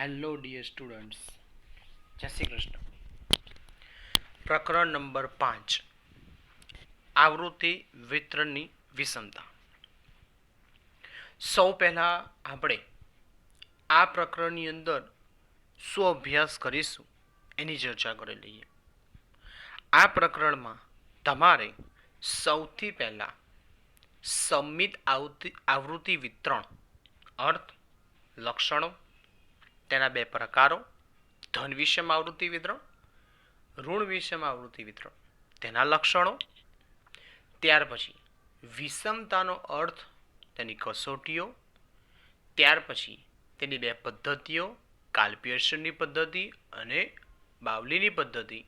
Hello dear students જય શ્રી કૃષ્ણ. પ્રકરણ number પાંચ. આવૃત્તિ વિતરણની વિષમતા. સૌ પહેલાં આપણે આ પ્રકરણની અંદર શું અભ્યાસ કરીશું એની ચર્ચા કરી લઈએ. આ પ્રકરણમાં તમારે સૌથી પહેલાં સંમિત આવૃત્તિ આવૃત્તિ વિતરણ, અર્થ, લક્ષણો તેના બે પ્રકારો. ધન વિષમ આવૃત્તિ વિતરણ, ઋણ વિષમ આવૃત્તિ વિતરણ. તેના લક્ષણો. ત્યાર પછી વિષમતાનો અર્થ તેની કસોટીઓ. ત્યાર પછી તેની બે પદ્ધતિઓ કાલ્પિયર્સનની પદ્ધતિ અને બાવલીની પદ્ધતિ.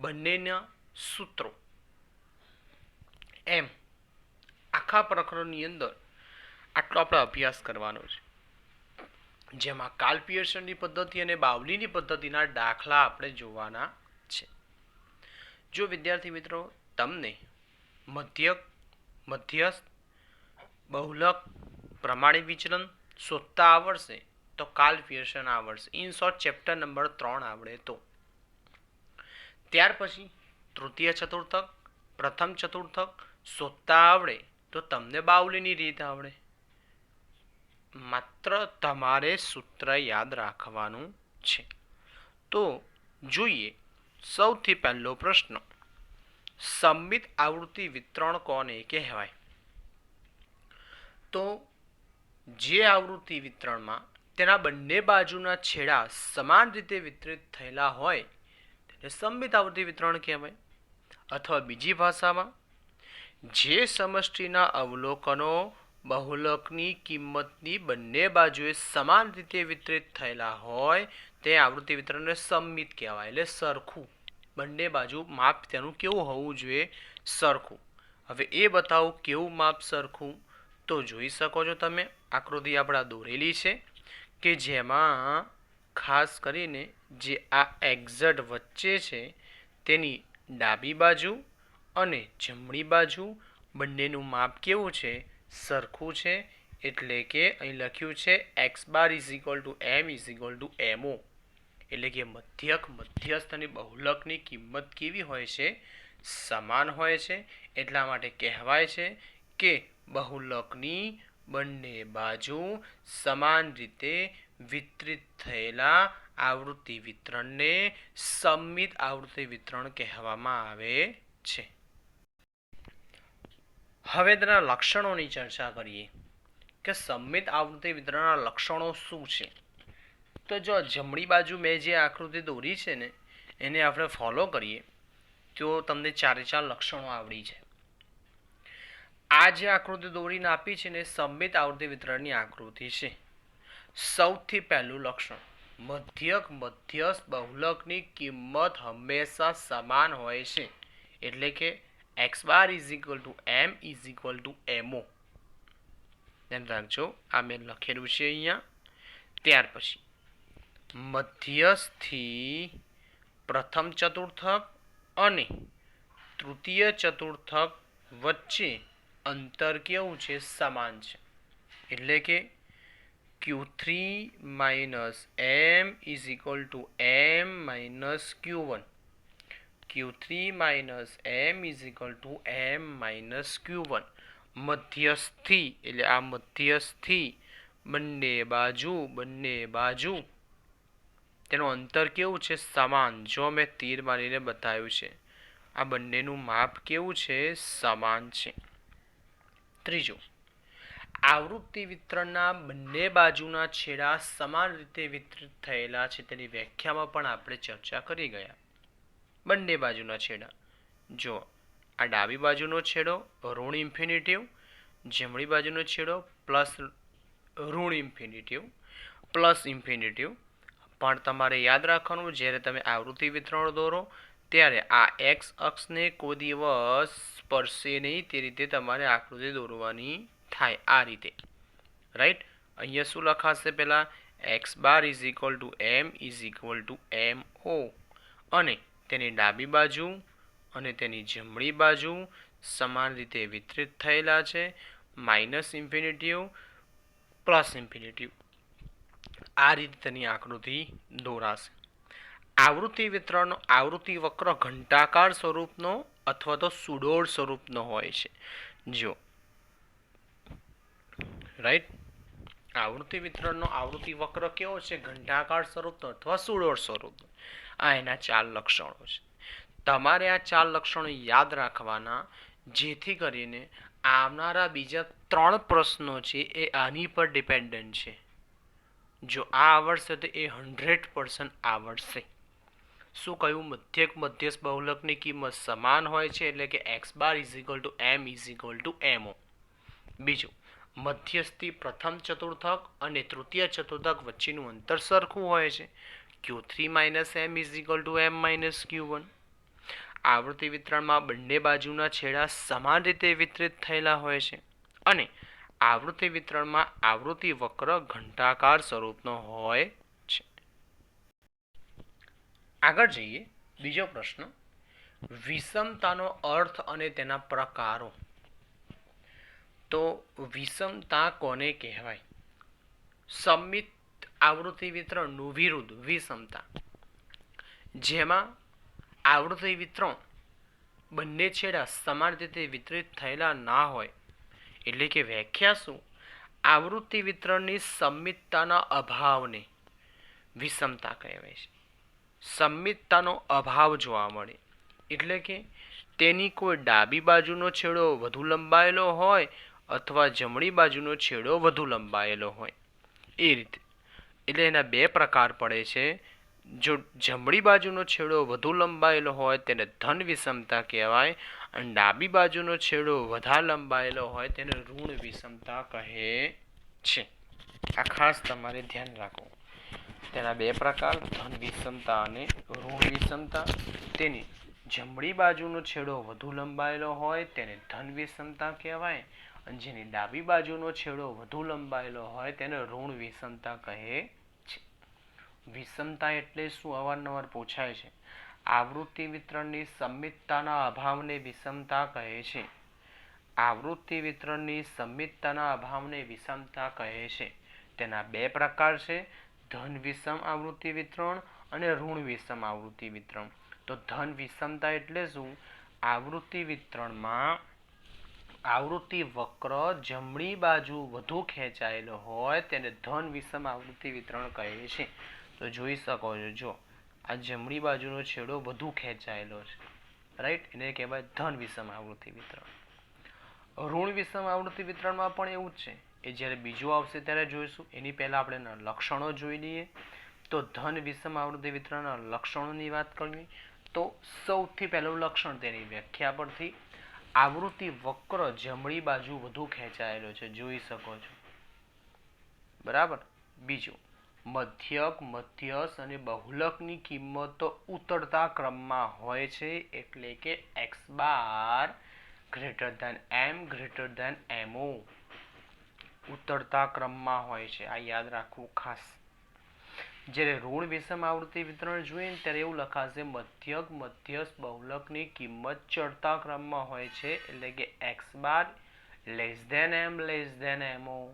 બંનેના સૂત્રો. એમ આખા પ્રકરણની અંદર આટલો આપણે અભ્યાસ કરવાનો છે. જેમાં કાલ પિયર્સનની પદ્ધતિ અને બાવલીની પદ્ધતિના દાખલા આપણે જોવાના છે. જો વિદ્યાર્થી મિત્રો, તમને મધ્યક મધ્યસ્થ, બહુલક, પ્રમાણિત વિચલન શોધતા આવડશે, તો કાલ પિયર્સન આવડશે. ઇન શોર્ટ ચેપ્ટર નંબર ત્રણ આવડે તો. ત્યાર પછી તૃતીય ચતુર્થક, પ્રથમ ચતુર્થક શોધતા આવડે, તો તમને બાવલીની રીત આવડે. માત્ર તમારે સૂત્ર યાદ રાખવાનું છે. તો જોઈએ સૌથી પહેલો પ્રશ્ન. સંમિત આવૃત્તિ વિતરણ કોને કહેવાય? તો જે આવૃત્તિ વિતરણમાં તેના બંને બાજુના છેડા સમાન રીતે વિતરિત થયેલા હોય, તેને સંમિત આવૃત્તિ વિતરણ કહેવાય. અથવા બીજી ભાષામાં, જે સમષ્ટિના અવલોકનો બહુલકની કિંમતની બંને બાજુએ સમાન રીતે વિતરિત થયેલા હોય, તે આવૃત્તિ વિતરણને સંમિત કહેવાય એટલે સરખું. બંને બાજુ માપ તેનું કેવું હોવું જોઈએ? સરખું. હવે એ બતાવો કેવું માપ સરખું? તો જોઈ શકો છો તમે, આકૃતિ આપણા દોરેલી છે કે જેમાં ખાસ કરીને જે આ એક્ઝટ વચ્ચે છે તેની ડાબી બાજુ અને જમણી બાજુ બંનેનું માપ કેવું છે? સરખું છે એટલે કે અહીં લખ્યું છે X bar is equal to M is equal to MO એટલે કે મધ્યક, મધ્યસ્થ અને બહુલકની કિંમત કેવી હોય છે? સમાન હોય છે. એટલા માટે કહેવાય છે કે બહુલકની બંને બાજુ સમાન રીતે વિતરિત થયેલા આવૃત્તિ વિતરણને સંમિત આવૃત્તિ વિતરણ કહેવામાં આવે છે. હવે તેના લક્ષણોની ચર્ચા કરીએ કે સંમિત આવૃત્તિ વિતરણના લક્ષણો શું છે? તો જો જમણી બાજુ મેં જે આકૃતિ દોરી છે ને, એને આપણે ફોલો કરીએ, તો તમને ચારે ચાર લક્ષણો આવડી છે આ જે આકૃતિ દોરીને આપી છે ને સંમિત આવૃત્તિ વિતરણની આકૃતિ છે. સૌથી પહેલું લક્ષણ, મધ્યક મધ્યસ્થ બહુલકની કિંમત હંમેશા સમાન હોય છે. એટલે કે X bar is equal to M is equal to MO ધ્યાન રાખજો, આ મેં લખેલું છે અહીંયા. ત્યાર પછી, મધ્યસ્થી પ્રથમ ચતુર્થક અને તૃતીય ચતુર્થક વચ્ચે અંતર કેવું છે? સમાન છે. એટલે કે Q three minus M is equal to M minus Q one Q three minus M is equal to M minus Q one મધ્યસ્થી, એટલે આ મધ્યસ્થી. બંને બાજુ બંને બાજુ. તેનું અંતર કેવું છે? સમાન. જો મેં તીર મારીને બતાવ્યું છે. આ બંનેનું માપ કેવું છે? સમાન છે. ત્રીજું. આવૃત્તિ વિતરણના બંને બાજુના છેડા સમાન રીતે વિતરિત થયેલા છે. તેની વ્યાખ્યામાં પણ આપણે ચર્ચા કરી ગયા. બંને બાજુના છેડા. જો આ ડાબી બાજુનો છેડો ઋણ ઇન્ફિનિટિવ, જમણી બાજુનો છેડો પ્લસ ઋણ ઇન્ફિનિટિવ, પ્લસ ઇન્ફિનિટિવ. પણ તમારે યાદ રાખવાનું, જ્યારે તમે આવૃત્તિ વિતરણ દોરો, ત્યારે આ એક્સ અક્ષને કોઈ દિવસ સ્પર્શે નહીં, તે રીતે તમારે આકૃતિ દોરવાની થાય આ રીતે. રાઈટ અહીંયા શું લખાશે પહેલાં? X bar is equal to M is equal to M O અને તેની ડાબી બાજુ અને તેની જમણી બાજુ સમાન રીતે વિતરિત થયેલા છે. માઇનસ ઇન્ફિનિટીવ પ્લસ ઇન્ફિનિટિવ આ રીતે તેની આકૃતિ દોરાશે. આવૃત્તિ વિતરણનો, આવૃત્તિ વક્ર ઘંટાકાર સ્વરૂપનો અથવા તો સુડોળ સ્વરૂપનો હોય છે. જો. રાઈટ? આવૃત્તિ વિતરણનો આવૃત્તિ વક્ર કેવો છે? ઘંટાકાર સ્વરૂપનો અથવા સુડોળ સ્વરૂપનો. આ એના ચાર લક્ષણો છે. તમારે આ ચાર લક્ષણો યાદ રાખવાના, જેથી કરીને આવનારા બીજા ત્રણ પ્રશ્નો છે એ આની પર ડિપેન્ડન્ટ છે. જો આ આવડશે તો એ હંડ્રેડ પર્સન્ટ આવડશે. શું કહ્યું? મધ્યક મધ્યસ્થ બહુલકની કિંમત સમાન હોય છે એટલે કે X bar is to M is equal to MO બીજું, મધ્યસ્થી પ્રથમ ચતુર્થક અને તૃતીય ચતુર્થક વચ્ચેનું અંતર સરખું હોય છે. Q minus M is equal to M minus Q one આવૃત્તિ વિતરણમાં બંને બાજુના છેડા સમાન રીતે વિતરિત થયેલા હોય છે. અને આવૃત્તિ વિતરણમાં આવૃત્તિ વક્ર ઘંટાકાર સ્વરૂપનો હોય છે. આગળ જઈએ. બીજો પ્રશ્ન. વિષમતાનો અર્થ અને તેના પ્રકારો. તો વિષમતા કોને કહેવાય? સંમિત આવૃત્તિ વિતરણનું વિરુદ્ધ વિષમતા. જેમાં આવૃત્તિ વિતરણ બંને છેડા સમાન રીતે વિતરિત થયેલા ના હોય. એટલે કે વ્યાખ્યા શું? આવૃત્તિ વિતરણની સંમિતતાના અભાવને વિષમતા કહેવાય છે. સંમિતતાનો અભાવ જોવા મળે. એટલે કે તેની કોઈ ડાબી બાજુનો છેડો વધુ લંબાયેલો હોય અથવા જમણી બાજુનો છેડો વધુ લંબાયેલો હોય. એ રીતે. એટલે એના બે પ્રકાર પડે છે. જો જમણી બાજુનો છેડો વધુ લંબાયેલો હોય તેને ધન વિષમતા કહેવાય અને ડાબી બાજુનો છેડો વધારે લંબાયેલો હોય તેને ઋણ વિષમતા કહે છે. આ ખાસ તમારે ધ્યાન રાખવું. તેના બે પ્રકાર, ધન વિષમતા અને ઋણ વિષમતા. તેની જમણી બાજુનો છેડો વધુ લંબાયેલો હોય તેને ધન વિષમતા કહેવાય જેની ડાબી બાજુનો છેડો વધુ લંબાયેલો હોય તેને ઋણ વિષમતા કહે છે. વિષમતા એટલે શું? અવારનવાર પૂછાય છે. આવૃત્તિ વિતરણની સંમિતતાના અભાવને વિષમતા કહે છે. આવૃત્તિ વિતરણની સંમિતતાના અભાવને વિષમતા કહે છે. તેના બે પ્રકાર છે. ધન વિષમ આવૃત્તિ વિતરણ અને ઋણ વિષમ આવૃત્તિ વિતરણ. તો ધન વિષમતા એટલે શું? આવૃત્તિ વિતરણમાં આવૃત્તિ વક્ર જમણી બાજુ વધુ ખેંચાયેલો હોય તેને ધન વિષમ આવૃત્તિ વિતરણ કહે છે. તો જોઈ શકો છો, જો આ જમણી બાજુનો છેડો વધુ ખેંચાયેલો છે રાઈટ એને કહેવાય ધન વિષમ આવૃત્તિ વિતરણ. ઋણ વિષમ આવૃત્તિ વિતરણમાં પણ એવું જ છે. એ જ્યારે બીજું આવશે ત્યારે જોઈશું. એની પહેલાં આપણે લક્ષણો જોઈ લઈએ. તો ધન વિષમ આવૃત્તિ વિતરણના લક્ષણોની વાત કરવી, તો સૌથી પહેલું લક્ષણ તેની વ્યાખ્યા પરથી આવૃત્તિ વક્ર જમણી બાજુ વધુ ખેંચાયેલો છે, જોઈ શકો છો. બરાબર? બીજું, મધ્યક, મધ્યસ અને બહુલકની કિંમતો ઉતરતા ક્રમમાં હોય છે, એટલે કે X bar greater than M greater than MO ઉતરતા ક્રમમાં હોય છે. આ યાદ રાખવું ખાસ. જ્યારે ઋણ વિષમ આવૃત્તિ વિતરણ જોઈએ ને ત્યારે એવું લખાશે, મધ્યક મધ્યસ્થ બહુલકની કિંમત ચડતા ક્રમમાં હોય છે એટલે કે X bar less than M less than MO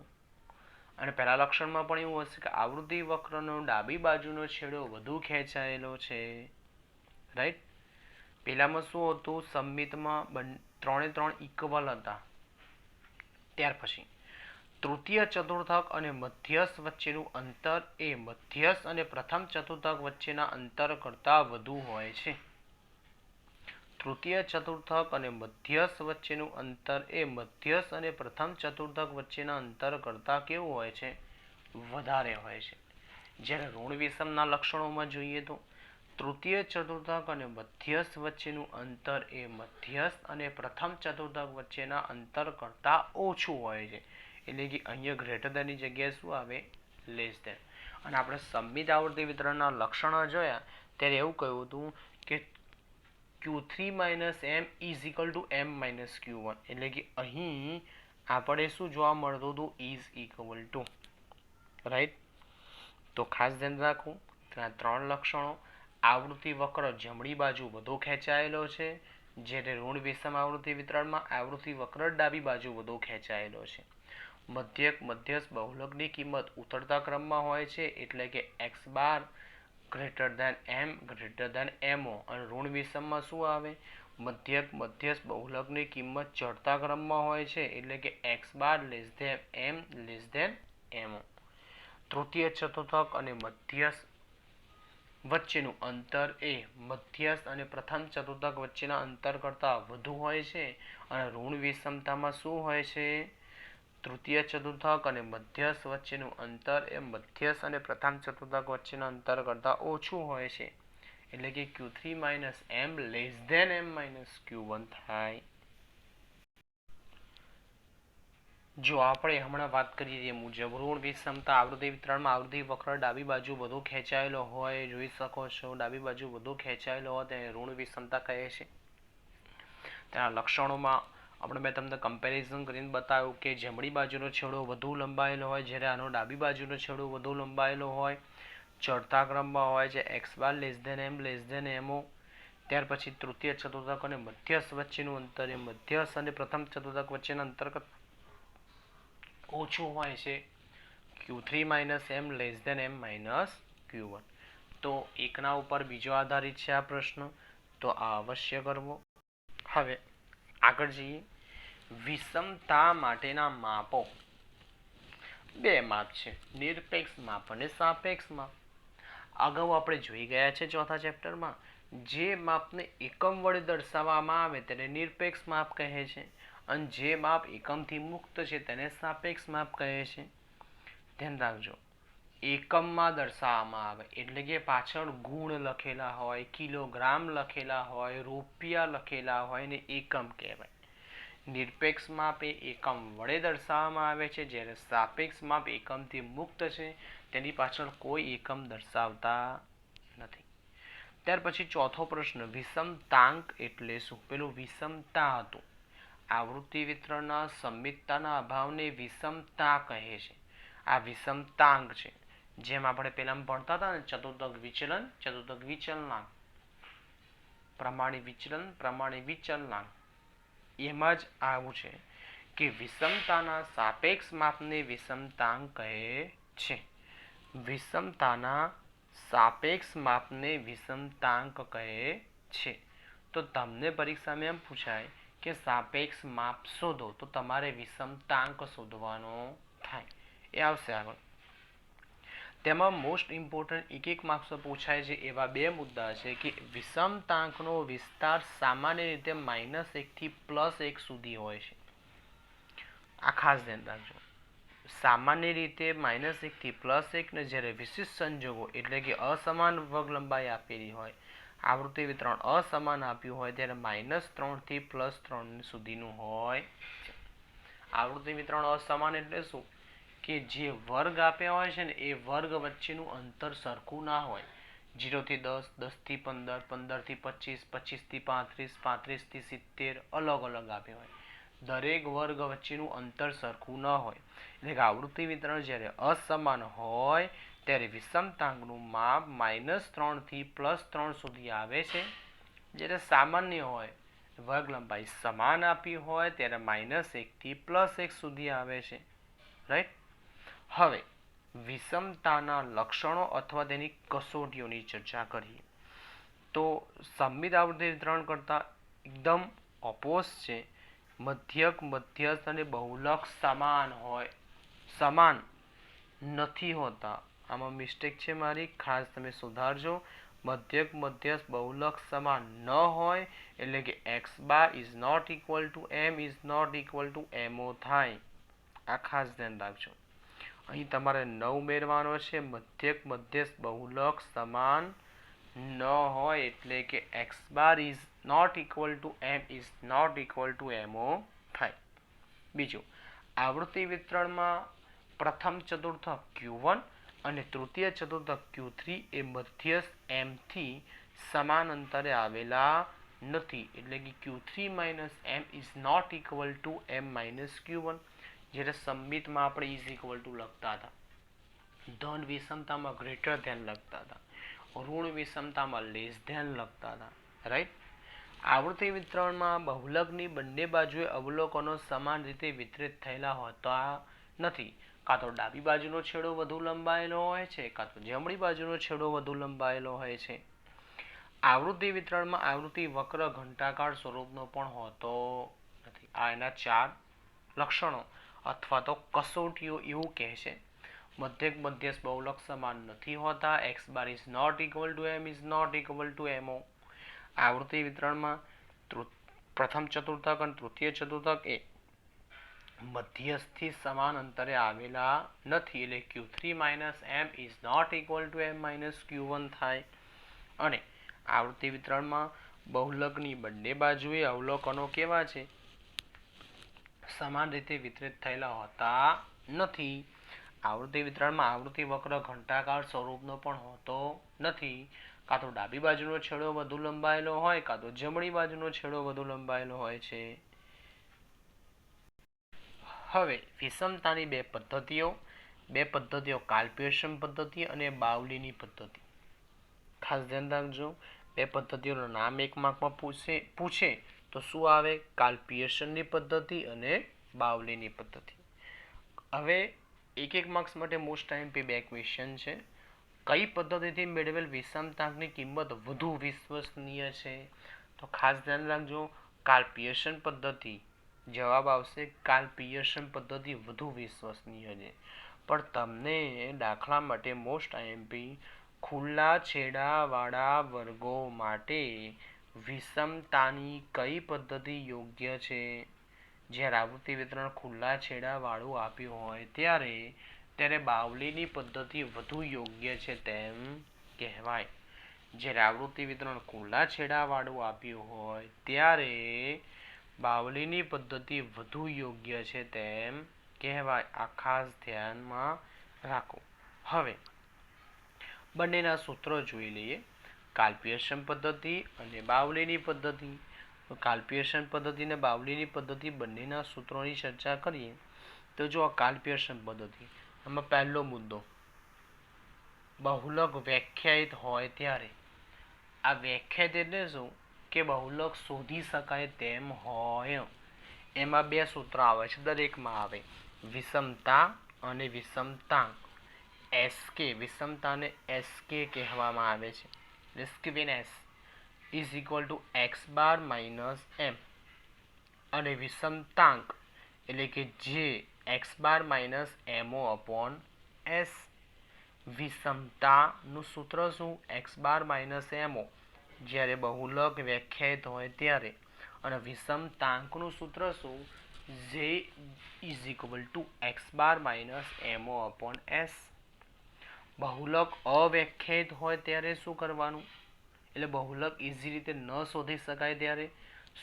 અને પહેલા લક્ષણમાં પણ એવું હશે કે આવૃત્તિ વક્રનો ડાબી બાજુનો છેડો વધુ ખેંચાયેલો છે. રાઈટ પેલામાં શું હતું? સંમિતમાં ત્રણે ત્રણ ઇક્વલ હતા. ત્યાર પછી. તૃતીય ચતુર્થક અને મધ્યસ્થ વચ્ચેનું અંતર એ મધ્યસ્થ અને પ્રથમ ચતુર્થક વચ્ચેના અંતર કરતાં વધુ હોય છે. તૃતીય ચતુર્થક અને મધ્યસ્થ વચ્ચેનું અંતર એ મધ્યસ્થ અને પ્રથમ ચતુર્થક વચ્ચેના અંતર કરતાં કેવું હોય છે? વધારે હોય છે. જ્યારે ઋણ વિષમના લક્ષણોમાં જોઈએ તો તૃતીય ચતુર્થક અને મધ્યસ્થ વચ્ચેનું અંતર એ મધ્યસ્થ અને પ્રથમ ચતુર્થક વચ્ચેના અંતર કરતાં ઓછું હોય છે. એટલે કે અહીંયા ગ્રેટર દેનની જગ્યાએ શું આવે? લેસ દેન અને આપણે સંમિત આવૃત્તિ વિતરણના લક્ષણો જોયા, ત્યારે એવું કહ્યું હતું કે Q three minus M is equal to M minus Q one એટલે કે અહીં આપણે શું જોવા મળતું હતું? ઇઝ ઇક્વલ ટુ રાઈટ તો ખાસ ધ્યાન રાખવું ત્યાં ત્રણ લક્ષણો. આવૃત્તિ વક્ર જમણી બાજુ વધુ ખેંચાયેલો છે જ્યારે ઋણ વિષમ આવૃત્તિ વિતરણમાં આવૃત્તિ વક્ર ડાબી બાજુ વધુ ખેંચાયેલો છે. મધ્યક મધ્યસ્થ બહુલકની કિંમત ઉતરતા ક્રમમાં હોય છે એટલે કે X bar greater than M greater than MO અને ઋણ વિષમમાં શું આવે? મધ્યક મધ્યસ્થ બહુલકની કિંમત ચડતા ક્રમમાં હોય છે એટલે કે X bar less than M less than MO તૃતીય, ચતુર્થક અને મધ્યસ્થ વચ્ચેનું અંતર એ મધ્યસ્થ અને પ્રથમ ચતુર્થક વચ્ચેના અંતર કરતાં વધુ હોય છે. અને ઋણ વિષમતામાં શું હોય છે? તૃતીય ચતુર્થક અને મધ્યસ્થ વચ્ચેનું અંતર એ મધ્યસ્થ અને પ્રથમ ચતુર્થક વચ્ચેના અંતર કરતાં ઓછું હોય છે. એટલે કે Q three minus M less than M minus Q one થાય. જો આપણે હમણાં વાત કરીએ એ મુજબ ઋણ, વિષમતા, આવૃત્તિ વિતરણમાં આવૃત્તિ વક્ર ડાબી બાજુ વધુ ખેંચાયેલો હોય, જોઈ શકો છો, ડાબી બાજુ વધુ ખેંચાયેલો હોય, તેને ઋણ વિષમતા કહે છે. તેના લક્ષણોમાં આપણે મેં તમને કમ્પેરિઝન કરીને બતાવ્યું કે જમણી બાજુનો છેડો વધુ લંબાયેલો હોય, જ્યારે આનો ડાબી બાજુનો છેડો વધુ લંબાયેલો હોય, ચડતા ક્રમમાં હોય છે X bar less than M less than MO ત્યાર પછી તૃતીય, ચતુર્થક અને મધ્યસ્થ વચ્ચેનું અંતર, એ મધ્યસ્થ અને પ્રથમ, ચતુર્થક વચ્ચેના અંતર્ગત ઓછું હોય છે Q three minus M less than M minus Q one તો એકના ઉપર બીજો આધારિત છે આ પ્રશ્ન, તો આ અવશ્ય કરવો. હવે આગળ જઈએ. વિષમતા માટેના માપો. બે માપ છે. નિરપેક્ષ માપ અને સાપેક્ષ માપ. અગાઉ આપણે જોઈ ગયા છે ચોથા ચેપ્ટરમાં, જે માપને એકમ વડે દર્શાવવામાં આવે તેને નિરપેક્ષ માપ કહે છે અને જે માપ એકમથી મુક્ત છે તેને સાપેક્ષ માપ કહે છે. ધ્યાન રાખજો. એકમમાં દર્શાવવામાં આવે. એટલે કે પાછળ ગુણ લખેલા હોય, કિલોગ્રામ લખેલા હોય, રૂપિયા લખેલા હોય ને એકમ કહેવાય. નિરપેક્ષ માપ એ એકમ વડે દર્શાવવામાં આવે છે. જ્યારે સાપેક્ષ માપ એકમથી મુક્ત છે, તેની પાછળ કોઈ એકમ દર્શાવતા નથી. ત્યાર પછી ચોથો પ્રશ્ન વિષમતાંક એટલે શું? પેલું વિષમતા હતું. આવૃત્તિ વિતરણના સંમિતતાના અભાવને વિષમતા કહે છે. આ વિષમતાંક છે. જેમ આપણે પહેલાં ભણતા હતા ને ચતુર્દક વિચલન ચતુર્દક વિચલનાંક. પ્રમાણિક વિચલન પ્રમાણિક વિચલનાંક. એમાં જ આવું છે કે વિષમતાના સાપેક્ષ માપને વિષમતાંક કહે છે. વિષમતાના સાપેક્ષ માપને વિષમતાંક કહે છે. તો તમને પરીક્ષામાં એમ પૂછાય કે સાપેક્ષ માપ શોધો, તો તમારે વિષમતાંક શોધવાનો થાય. એ આવશે આગળ. તેમાં મોસ્ટ ઇમ્પોર્ટન્ટ એક એક માર્ક્સ પૂછાય છે એવા બે મુદ્દા છે કે વિષમતાંકનો વિસ્તાર સામાન્ય રીતે માઇનસ એકથી પ્લસ એક સુધી હોય છે. આ ખાસ ધ્યાન રાખજો. સામાન્ય રીતે માઇનસ એકથી પ્લસ એક ને જ્યારે વિશિષ્ટ સંજોગો એટલે કે અસમાન વર્ગ લંબાઈ આપેલી હોય, આવૃત્તિ વિતરણ અસમાન આપ્યું હોય ત્યારે માઇનસ ત્રણથી પ્લસ ત્રણ સુધીનું હોય આવૃત્તિ વિતરણ અસમાન એટલે શું? કે જે વર્ગ આપ્યા હોય છે ને, એ વર્ગ વચ્ચેનું અંતર સરખું ના હોય. જીરોથી દસ દસથી પંદર પંદરથી પચીસ પચીસથી પાંત્રીસ પાંત્રીસથી સિત્તેર, અલગ અલગ આપ્યા હોય. દરેક વર્ગ વચ્ચેનું અંતર સરખું ન હોય. એટલે કે આવૃત્તિ વિતરણ જ્યારે અસમાન હોય, ત્યારે વિષમતાંકનું માપ માઇનસ ત્રણથી પ્લસ ત્રણ સુધી આવે છે. જ્યારે સામાન્ય હોય, વર્ગ લંબાઈ સમાન આપી હોય, ત્યારે માઇનસ એકથી પ્લસ એક સુધી આવે છે. રાઈટ? હવે, વિષમતાના લક્ષણો અથવા તેની કસોટીઓની ચર્ચા કરીએ. તો સંમિત આવૃત્તિ વિતરણ કરતાં એકદમ ઓપોઝ છે. મધ્યક, મધ્યસ્થ અને બહુલક સમાન હોય. સમાન નથી હોતા. આમાં મિસ્ટેક છે મારી. ખાસ તમે સુધારજો. મધ્યક, મધ્યસ્થ, બહુલક સમાન ન હોય, એટલે કે X bar is not equal to M is not equal to MO થાય. આ ખાસ ધ્યાન રાખજો. અહીં તમારે નવ ઉમેરવાનો છે, મધ્યક, મધ્યસ્થ, બહુલક, સમાન ન હોય એટલે કે X bar is not equal to M is not equal to MO થાય બીજું, આવૃત્તિ વિતરણમાં પ્રથમ ચતુર્થક ક્યુ વન અને તૃતીય ચતુર્થક ક્યુ થ્રી એ મધ્યસ્થ એમથી સમાન અંતરે આવેલા નથી. એટલે કે Q three minus M is not equal to M minus Q one જ્યારે સંમિતમાં આપણે ઇઝ ઇક્વલ ટુ લખતા હતા. ધન વિષમતામાં ગ્રેટર ધ્યાન લખતા હતા. ઋણ વિષમતામાં લેસ ધ્યાન લખતા હતા. રાઈટ આવૃત્તિ વિતરણમાં બહુલકની બંને બાજુએ અવલોકનો સમાન રીતે વિતરિત થયેલા હોતા નથી. કાં તો ડાબી બાજુનો છેડો વધુ લંબાયેલો હોય છે, કાં તો જમણી બાજુનો છેડો વધુ લંબાયેલો હોય છે. આવૃત્તિ વિતરણમાં આવૃત્તિ વક્ર ઘંટાકાર સ્વરૂપનો પણ હોતો નથી. આ એના ચાર લક્ષણો. અથવા તો કસોટીઓ એવું કહે છે મધ્યક મધ્યસ્થ બહુલક સમાન નથી હોતા. X bar is not equal to M is not equal to MO આવૃત્તિ વિતરણમાં પ્રથમ ચતુર્થક અને તૃતીય ચતુર્થક એ મધ્યસ્થથી સમાન અંતરે આવેલા નથી. એટલે Q three minus M is not equal to M minus Q one થાય. અને આવૃત્તિ વિતરણમાં બહુલકની બંને બાજુએ અવલોકનો કેવા છે? સમાન રીતે વિતરિત થયેલા હોતા નથી. આવૃત્તિ વિતરણમાં આવૃત્તિ વક્ર ઘંટાકાર સ્વરૂપનો પણ હોતો નથી. કાં તો ડાબી બાજુનો છેડો વધુ લંબાયેલો હોય, કાં તો જમણી બાજુનો છેડો વધુ લંબાયેલો હોય છે. હવે, વિષમતાની બે પદ્ધતિઓ બે પદ્ધતિઓ કાલ્પ્યુએશન પદ્ધતિ અને બાવલીની પદ્ધતિ. ખાસ ધ્યાન રાખજો, બે પદ્ધતિઓનું નામ એક માર્કમાં પૂછે પૂછે તો શું આવે? કાલ્પ્યુએશનની પદ્ધતિ અને બાવલીની પદ્ધતિ. હવે એક એક માર્ક્સ માટે મોસ્ટ ટાઈમ પે બે ક્વેશ્ચન છે. કઈ પદ્ધતિથી મેળવેલ વિષમતાંકની કિંમત વધુ વિશ્વસનીય છે? તો ખાસ ધ્યાન રાખજો કાલ્પ્યુએશન પદ્ધતિ જવાબ આવશે કાલ્પ્યુએશન પદ્ધતિ વધુ વિશ્વસનીય છે. પણ તમને દાખલા માટે મોસ્ટ આઈએમપી ખુલ્લા છેડાવાળા વર્ગો માટે વિષમતાની કઈ પદ્ધતિ યોગ્ય છે? જ્યારે આવૃત્તિ વિતરણ ખુલ્લા છેડાવાળું આપ્યું હોય ત્યારે ત્યારે બાવલીની પદ્ધતિ વધુ યોગ્ય છે તેમ કહેવાય. જ્યારે આવૃત્તિ વિતરણ ખુલ્લા છેડાવાળું આપ્યું હોય ત્યારે બાવલીની પદ્ધતિ વધુ યોગ્ય છે તેમ કહેવાય. આ ખાસ ધ્યાનમાં રાખો. હવે બંનેના સૂત્રો જોઈ લઈએ. કાલ્પ્યુએશન પદ્ધતિ અને બાવલીની પદ્ધતિ. તો કાલ્પ્યુએશન પદ્ધતિ અને બાવલીની પદ્ધતિ બંનેના સૂત્રોની ચર્ચા કરીએ તો જો આ કાલ્પ્યુએશન પદ્ધતિ. આમાં પહેલો મુદ્દો. બહુલક વ્યાખ્યાયિત હોય ત્યારે. આ વ્યાખ્યાયિત એટલે શું? કે બહુલક શોધી શકાય તેમ હોય. એમાં બે સૂત્ર આવે છે, દરેકમાં આવે. વિષમતા અને વિષમતા એસકે વિષમતાને એસકે કહેવામાં આવે છે. Skewness is equal to X bar minus M અને વિષમતાંક એટલે કે જે X bar minus MO upon S વિષમતાનું સૂત્ર શું? એક્સ બાર માઇનસ એમઓ જ્યારે બહુલક વ્યાખ્યાયિત હોય ત્યારે. અને વિષમતાંકનું સૂત્ર શું? J is equal to X bar minus MO upon S બહુલક અવ્યાખ્યાયિત હોય ત્યારે શું કરવાનું? એટલે બહુલક ઇઝી રીતે ન શોધી શકાય ત્યારે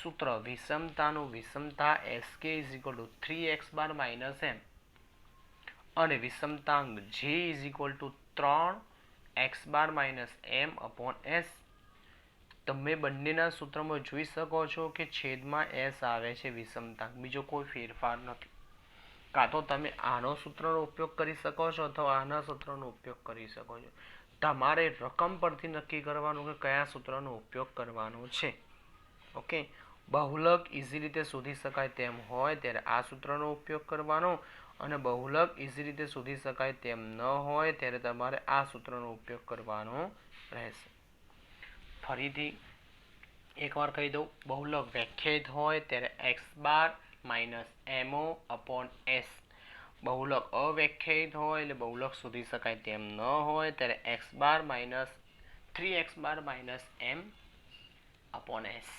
સૂત્ર વિષમતાનું વિષમતા S K is equal to three X bar minus M અને વિષમતાંક જે ઇઝ ઇક્વલ ટુ ત્રણ X bar minus M upon S તમે બંનેના સૂત્રમાં જોઈ શકો છો કે છેદમાં એસ આવે છે વિષમતાંક. બીજો કોઈ ફેરફાર નથી. કાં તો તમે આનો સૂત્રનો ઉપયોગ કરી શકો છો અથવા આના સૂત્રનો ઉપયોગ કરી શકો છો. તમારે રકમ પરથી નક્કી કરવાનું કે કયા સૂત્રનો ઉપયોગ કરવાનો છે. ઓકે? બહુલક ઇઝી રીતે શોધી શકાય તેમ હોય ત્યારે આ સૂત્રનો ઉપયોગ કરવાનો અને બહુલક ઇઝી રીતે શોધી શકાય તેમ ન હોય ત્યારે તમારે આ સૂત્રનો ઉપયોગ કરવાનો રહેશે. ફરીથી એકવાર કહી દઉં. બહુલક વ્યાખ્યાયિત હોય ત્યારે X bar minus MO upon S બહુલક અવ્યાખ્યાયિત હોય એટલે બહુલક શોધી શકાય તેમ ન હોય, ત્યારે X bar minus three X bar minus M upon S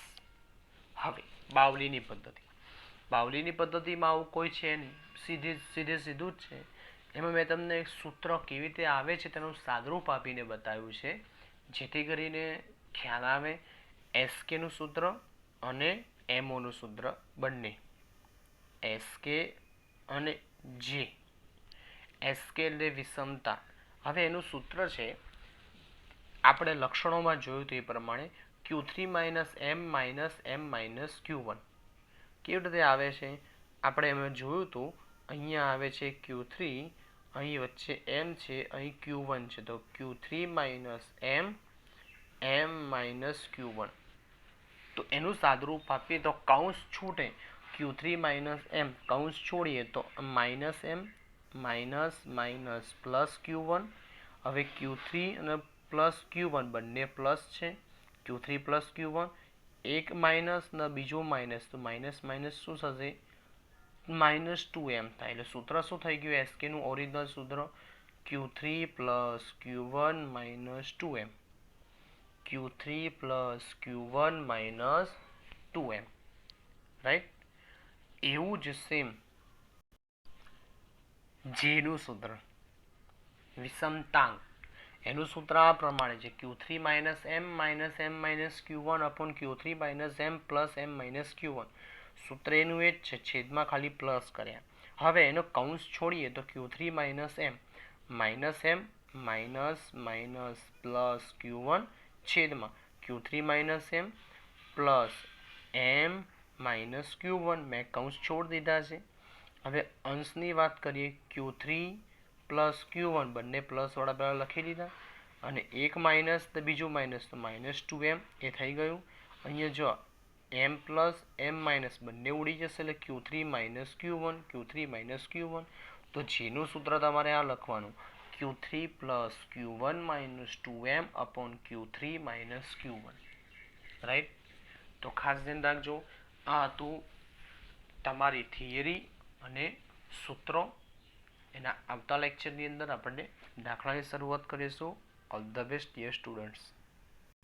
હવે બાવલીની પદ્ધતિ. બાવલીની પદ્ધતિમાં આવું કોઈ છે સીધી, સીધે સીધું જ છે. એમાં મેં તમને એક સૂત્ર કેવી રીતે આવે છે તેનું સાદરૂપ આપીને બતાવ્યું છે. જેથી કરીને ખ્યાલ આવે એસકેનું સૂત્ર અને એમઓનું સૂત્ર બંને. એસકે અને જે એસકે એટલે વિષમતા. હવે એનું સૂત્ર છે, આપણે લક્ષણોમાં જોયું તે પ્રમાણે Q three minus M minus M minus Q one કેવી રીતે આવે છે? આપણે એમાં જોયું હતું, અહીંયા આવે છે ક્યુ થ્રી અહીં વચ્ચે એમ છે, અહીં ક્યુ વન છે. તો Q three minus M M minus Q one તો એનું સાદરૂપ આપીએ તો કૌંસ છૂટે. ક્યુ થ્રી માઇનસ એમ કૌંસ છોડીએ તો minus M minus minus plus Q one હવે ક્યુ થ્રી અને પ્લસ ક્યુ વન બંને પ્લસ છે. Q three plus Q one એક માઇનસ ને બીજો માઇનસ તો માઇનસ માઇનસ શું થશે? માઇનસ ટુ એમ થાય. એટલે સૂત્ર શું થઈ ગયું? એસકેનું ઓરિજિનલ સૂત્ર. Q three plus Q one minus two M Q three plus Q one minus two M right એવું જ સેમ જેનું સૂત્ર. વિષમતાંક એનું સૂત્ર આ પ્રમાણે છે. Q three minus M minus M minus Q one upon Q three minus M plus M minus Q one સૂત્ર એનું એ જ છે. છેદમાં ખાલી પ્લસ કર્યા. હવે એનો કૌંસ છોડીએ તો Q three minus M minus M minus minus plus Q one છેદમાં. Q three minus M plus M minus Q one મેં કૌંસ છોડી દીધા છે. હવે અંશની વાત કરીએ, Q three plus Q one, બંને પ્લસવાળા પહેલાં લખી દીધા. અને એક માઇનસ તો બીજું માઇનસ, તો માઇનસ ટુ એમ, એ થઈ ગયું. અહીંયા જો એમ પ્લસ એમ માઇનસ બંને ઉડી જશે, એટલે Q three minus Q one, Q three minus Q one. તો જેનું સૂત્ર તમારે આ લખવાનું? Q three plus Q one minus two M upon Q three minus Q one. Right? તો ખાસ ધ્યાન રાખજો. આ હતું તમારી થિયરી અને સૂત્રો એના આવતા લેક્ચરની અંદર આપણને દાખલાની શરૂઆત કરીશું. All the best year students